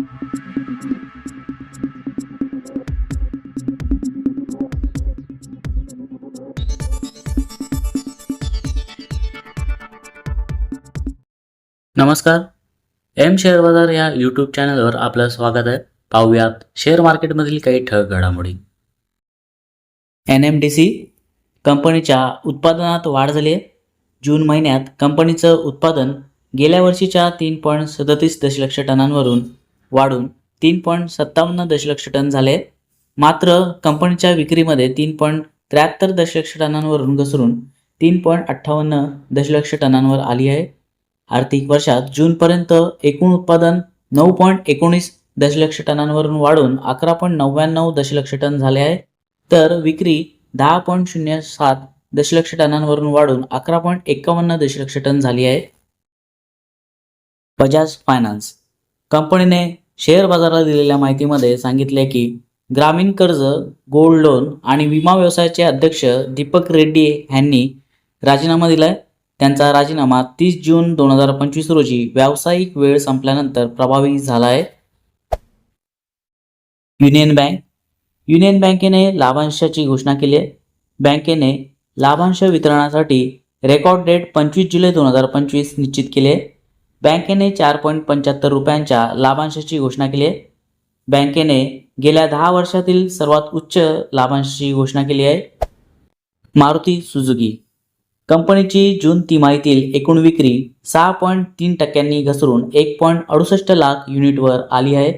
नमस्कार. M share बाजार या यूट्यूब चॅनलवर आपलं स्वागत आहे. पाहूयात शेअर मार्केटमधील काही ठळक घडामोडी. एन एम डी सी कंपनीच्या उत्पादनात वाढ झाली आहे. जून महिन्यात कंपनीचं उत्पादन गेल्या वर्षीच्या तीन पॉईंट सदतीस दशलक्ष टनांवरून वाढून तीन पॉईंट सत्तावन्न दशलक्ष टन झाले. मात्र कंपनीच्या विक्रीमध्ये तीन पॉईंट त्र्याहत्तर दशलक्ष टनांवरून घसरून तीन पॉईंट अठ्ठावन्न दशलक्ष टनांवर आली आहे. आर्थिक वर्षात जूनपर्यंत एकूण उत्पादन नऊ पॉईंट एकोणीस दशलक्ष टनांवरून वाढून अकरा पॉईंट नव्याण्णव दशलक्ष टन झाले आहे. तर विक्री दहा पॉईंट शून्य सात दशलक्ष टनांवरून वाढून अकरा पॉईंट एकावन्न दशलक्ष टन झाली आहे. बजाज फायनान्स कंपनीने शेअर बाजाराला दिलेल्या माहितीमध्ये सांगितले की ग्रामीण कर्ज गोल्ड लोन आणि विमा व्यवसायाचे अध्यक्ष दीपक रेड्डी यांनी राजीनामा दिला आहे त्यांचा राजीनामा तीस जून दोन हजार पंचवीस रोजी व्यावसायिक वेळ संपल्यानंतर प्रभावी झाला आहे युनियन बँक युनियन बँकेने लाभांशाची घोषणा केली आहे. बँकेने लाभांश वितरणासाठी रेकॉर्ड डेट पंचवीस जुलै दोन हजार पंचवीस निश्चित केले आहे. बँकेने चार पॉईंट पंच्याहत्तर रुपयांच्या लाभांशाची घोषणा केली आहे. बँकेने गेल्या दहा वर्षातील सर्वात उच्च लाभांशाची घोषणा केली आहे. मारुती सुजुकी. कंपनीची जून तिमाहीतील एकूण विक्री सहा पॉईंट तीन टक्क्यांनी घसरून एक पॉईंट अडुसष्ट लाख युनिटवर आली आहे.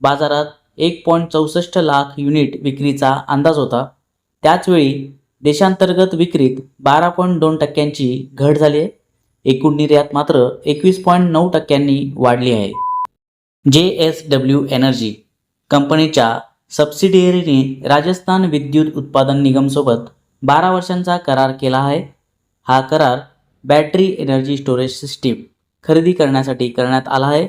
बाजारात एक पॉईंट चौसष्ट लाख युनिट विक्रीचा अंदाज होता. त्याचवेळी देशांतर्गत विक्रीत बारा पॉईंट दोन टक्क्यांची घट झाली आहे. एकूण निर्यात मात्र एकवीस पॉईंट नऊ टक्क्यांनी वाढली आहे. जे एस डब्ल्यू एनर्जी कंपनीच्या सबसिडियरीने राजस्थान विद्युत उत्पादन निगमसोबत बारा वर्षांचा करार केला आहे. हा करार बॅटरी एनर्जी स्टोरेज सिस्टीम खरेदी करण्यासाठी करण्यात आला आहे.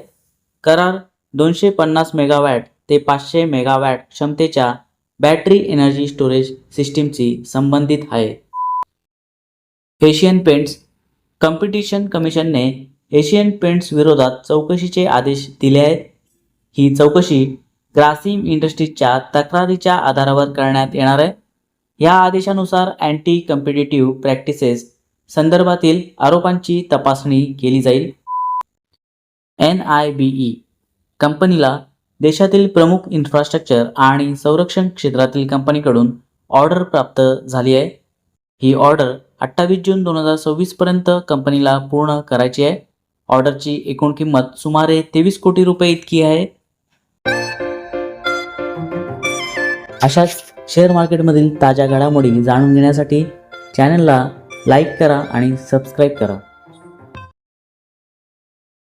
करार दोनशे पन्नास मेगावॅट ते पाचशे मेगावॅट क्षमतेच्या बॅटरी एनर्जी स्टोरेज सिस्टीमची संबंधित आहे. एशियन पेंट्स कॉम्पिटिशन कमिशनने एशियन पेंट्स विरोधात चौकशीचे आदेश दिले आहेत. ही चौकशी ग्रासिम इंडस्ट्रीजच्या तक्रारीच्या आधारावर करण्यात येणार आहे. या आदेशानुसार अँटी कम्पिटिटिव्ह प्रॅक्टिसेस संदर्भातील आरोपांची तपासणी केली जाईल. एन आय बी ई कंपनीला देशातील प्रमुख इन्फ्रास्ट्रक्चर आणि संरक्षण क्षेत्रातील कंपनीकडून ऑर्डर प्राप्त झाली आहे. ही ऑर्डर अठ्ठावीस जून दोन हजार सव्वीसपर्यंत कंपनीला पूर्ण करायची आहे. ऑर्डरची एकूण किंमत सुमारे तेवीस कोटी रुपये इतकी आहे. अशाच शेअर मार्केटमधील ताज्या घडामोडी जाणून घेण्यासाठी चॅनलला लाईक करा आणि सबस्क्राईब करा.